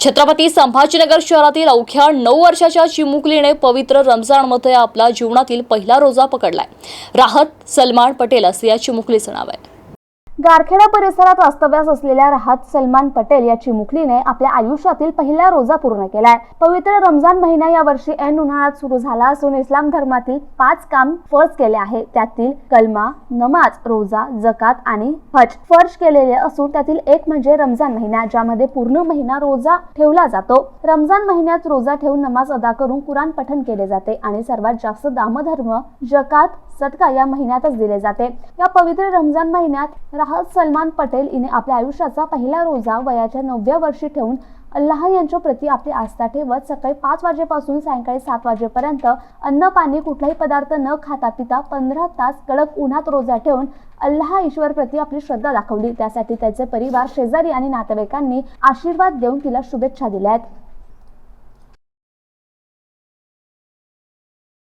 छत्रपती संभाजीनगर शहरातील अवघ्या नऊ वर्षाच्या चिमुकलीने पवित्र रमजानमध्ये आपला जीवनातील पहिला रोजा पकडलाय. राहत सलमान पटेल असं या चिमुकलीचं नाव आहे. गारखेडा परिसरात वास्तव्यास असलेल्या राहत सलमान पटेल या चिमुकलीने आपल्या आयुष्यातील पहिला रोजा पूर्ण केलाय. पवित्र रमजान महिना या वर्षी ऐन उन्हाळ्यात सुरू झाला असून इस्लाम धर्मातील पाच काम फर्ज केले आहे त्यातील कलमा नमाज रोजा जकात आणि हज फर्ज केलेले असून त्यातील एक म्हणजे रमजान महिना ज्यामध्ये पूर्ण महिना रोजा ठेवला जातो. रमजान महिन्यात रोजा ठेवून नमाज अदा करून कुराण पठण केले जाते आणि सर्वात जास्त दामधर्म जकात सदका या महिन्यातच दिले जाते. या पवित्र रमजान महिन्यात राहत सलमान पटेल हिने आपल्या आयुष्याचा पहिला रोजा वयाच्या नवव्या वर्षी ठेवून अल्लाह यांच्या प्रती आपली आस्था ठेवत सकाळी पाच वाजेपासून सायंकाळी सात वाजेपर्यंत अन्न पाणी कुठलाही पदार्थ न खाता पिता पंधरा तास कडक उन्हात रोजा ठेवून अल्लाह ईश्वर प्रती आपली श्रद्धा दाखवली. त्यासाठी त्याचे परिवार शेजारी आणि नातेवाईकांनी आशीर्वाद देऊन तिला शुभेच्छा दिल्या आहेत.